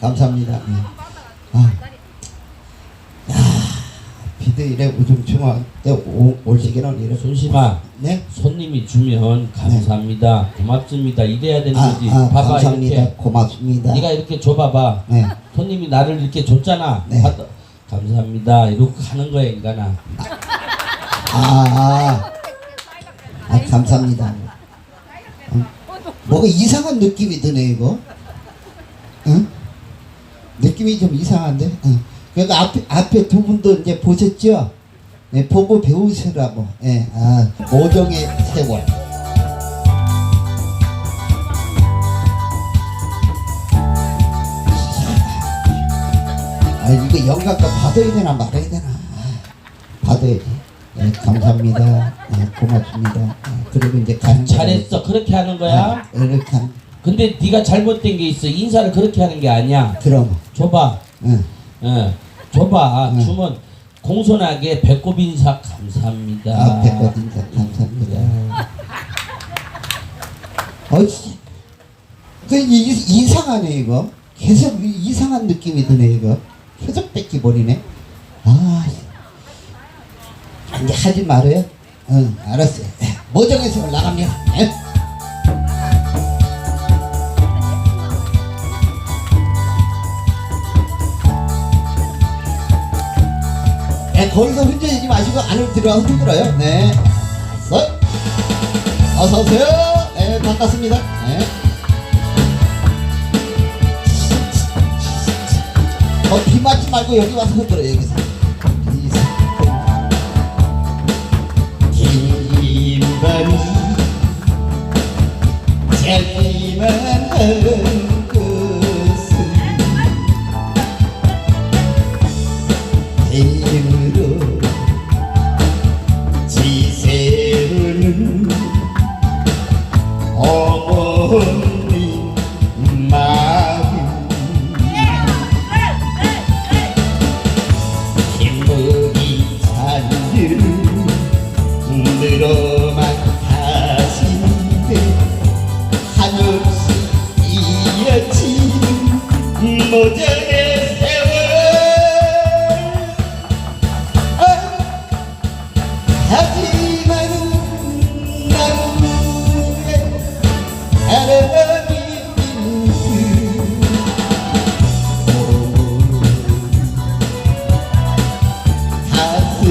감사합니다. 네. 아, 야, 비도 이래 우중충한 때 오- 올 시기는 이래. 손심아 네? 손님이 주면 감사합니다 고맙습니다 이래야 되는 아, 거지 아, 봐봐 감사합니다. 이렇게 고맙습니다. 네가 이렇게 줘봐봐 네. 손님이 나를 이렇게 줬잖아 네. 받아- 감사합니다 이러고 가는 거야 인간아 아, 아, 아 감사합니다. 어? 뭐가 이상한 느낌이 드네 이거. 응? 느낌이 좀 이상한데. 응. 그러니까 앞에 앞에 두 분도 이제 보셨죠? 네, 보고 배우시라고. 예, 아, 모종의 세월. 아, 이거 영감가 받아야 되나 말아야 되나? 아, 받아야지. 네, 감사합니다. 네, 고맙습니다. 네, 그리고 이제 가는 잘했어 그렇게 하는 거야 네, 이렇게 한, 근데 네가 잘못된 게 있어 인사를 그렇게 하는 게 아니야 그럼. 줘봐 응. 예 줘봐 응. 주면 공손하게 배꼽 인사 감사합니다 앞에 거든요 감사합니다. 어찌 그 이- 이상하네 이거. 계속 이- 이상한 느낌이 드네 이거. 계속 뺏기 버리네. 아 이제 하지 말아요. 응 알았어요. 모정에서 나갑니다. 네, 거기서 흔들리지 마시고 안으로 들어가서 흔들어요. 네. 어서, 어서 오세요. 네, 반갑습니다. 네. 어, 비 맞지 말고 여기 와서 흔들어, 여기서. 긴 밤이 짧기만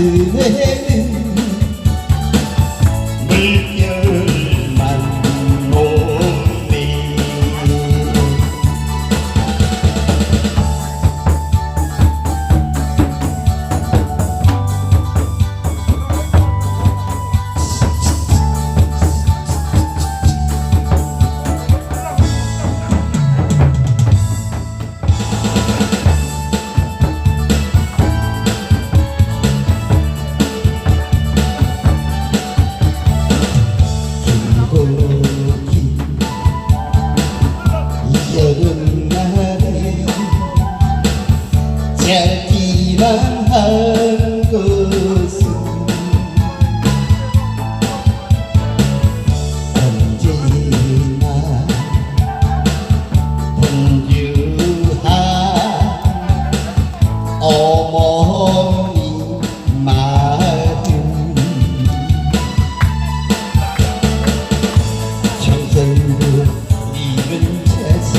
가 한 것은 언제나 분주한 어머니 마음 정성으로 잃은 자식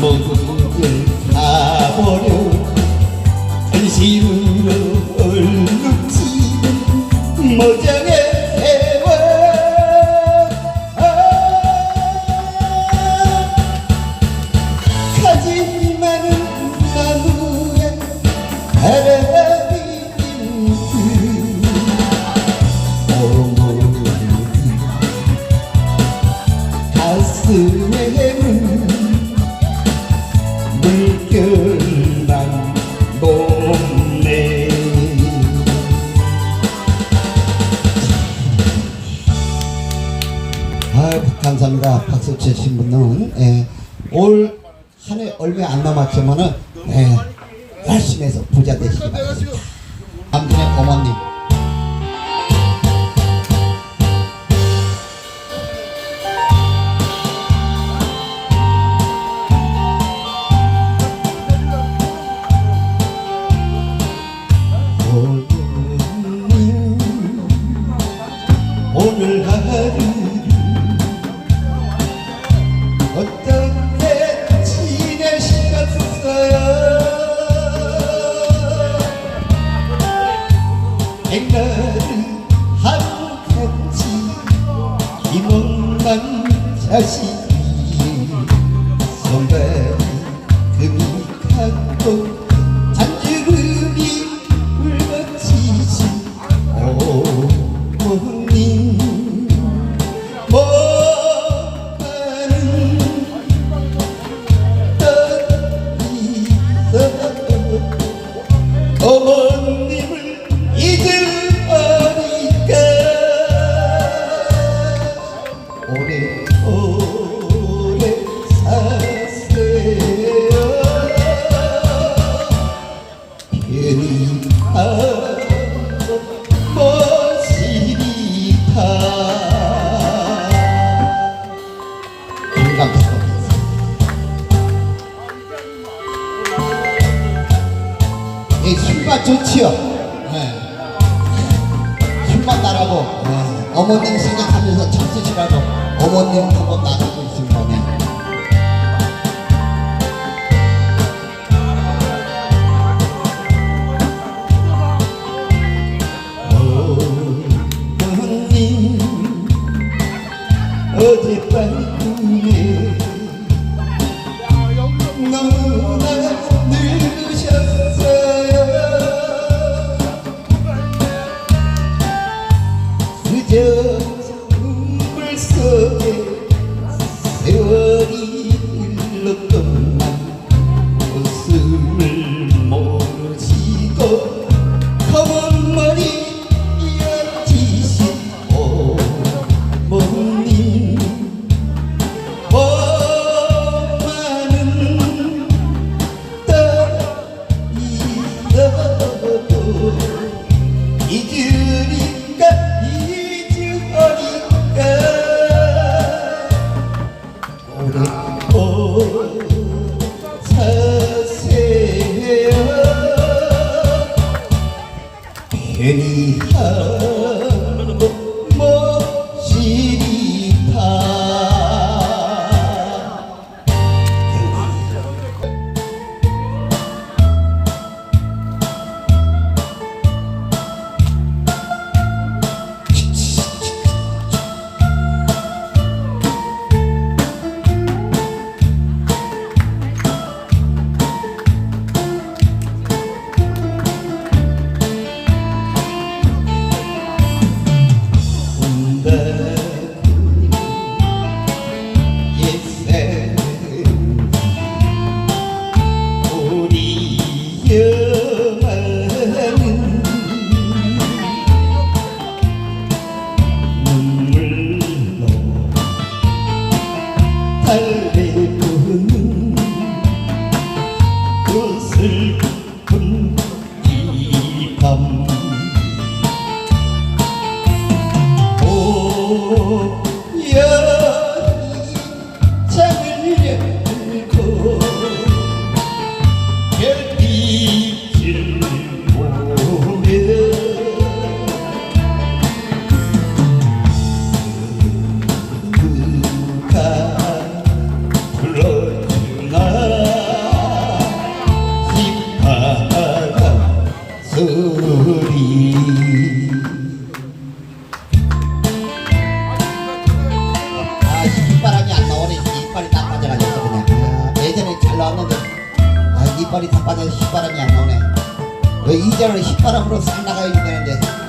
모두를 가버려 아니라 박수 치신 분은 예, 올 한 해 얼마 안 남았지만은 예, 열심히 해서 부자 되시기 바랍니다. 남편의 어머님. 오늘 하루 Assim. 힘만 좋지요. 네. 힘만 나라고 네. 어머님 생각하면서 참수시라고 어머님 한번 나가고 took oh. 나오는데. 아 이빨이 다 빠져서 휘바람이 안 나오네. 왜 이자를 휘바람으로 싹 나가야 되는데?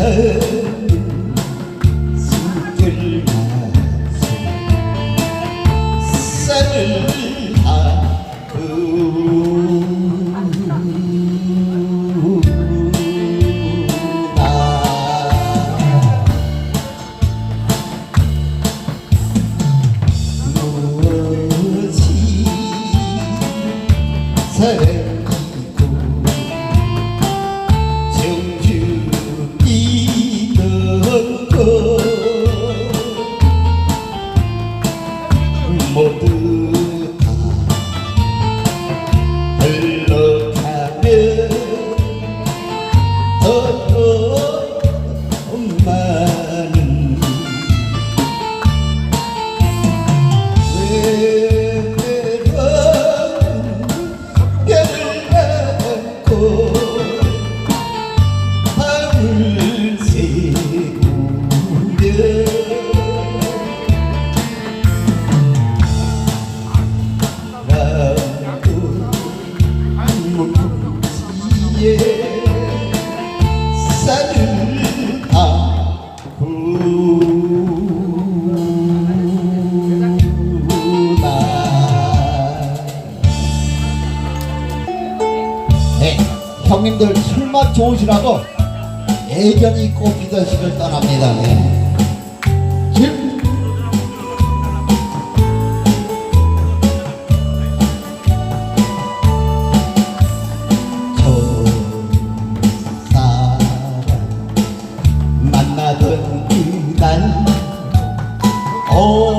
her 我不 지나도 애견이 꽃피던 시를 떠납니다. 예. 네. 집. 사람 만나던 그날 어,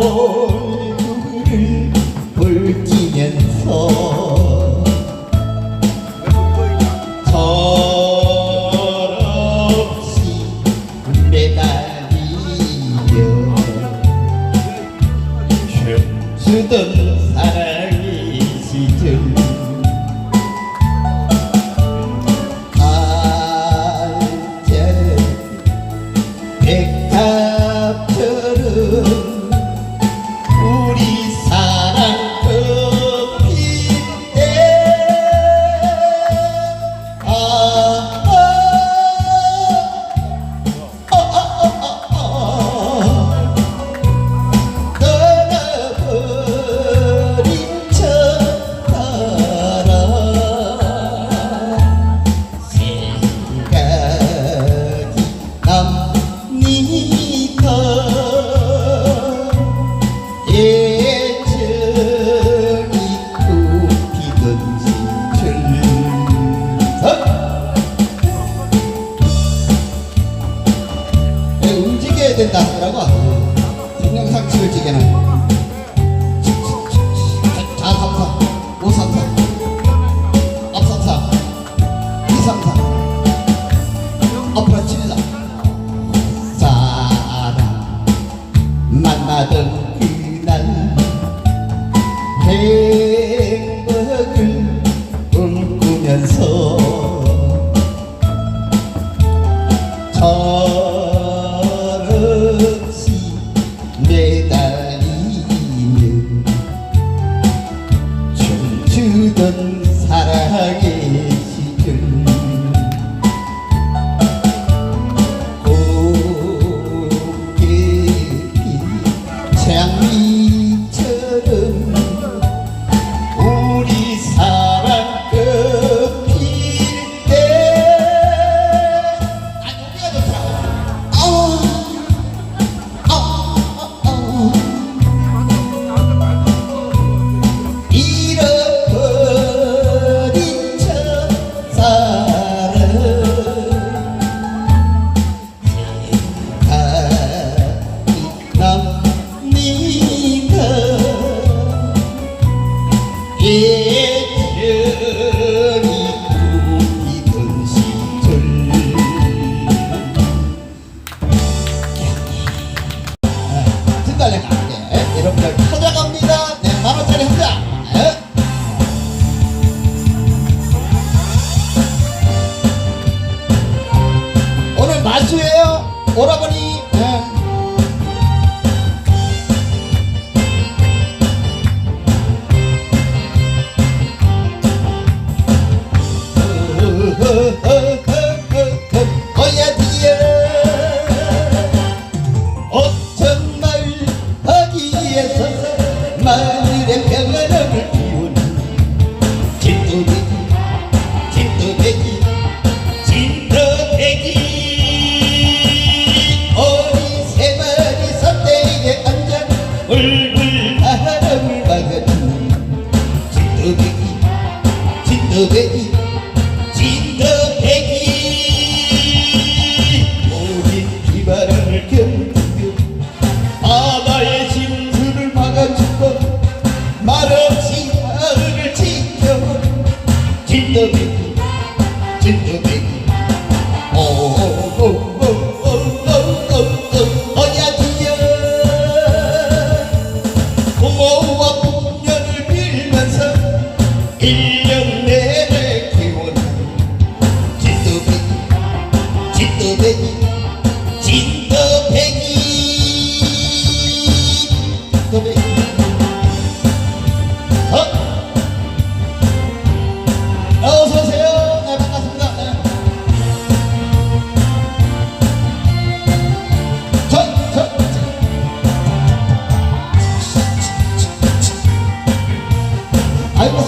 Oh.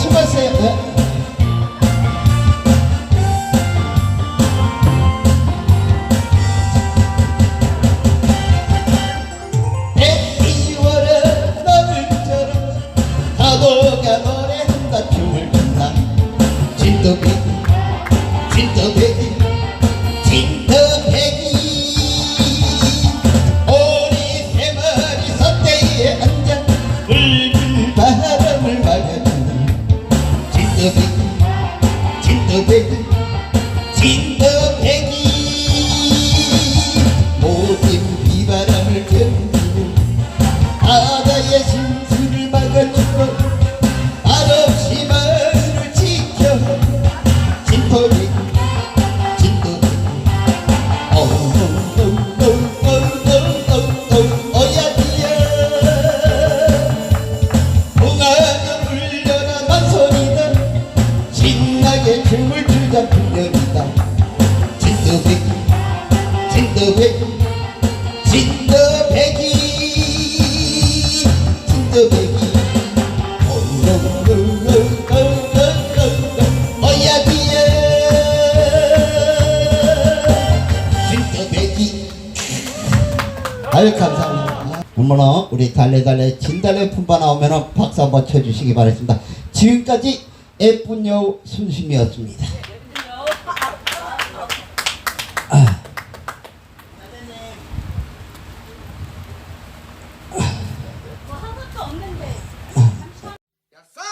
Acho que vai ser. 얼마나 우리 달래달래 진달래 품바 나오면은 박수 한번 쳐주시기 바라겠습니다. 지금까지 예쁜 여우 순심이었습니다.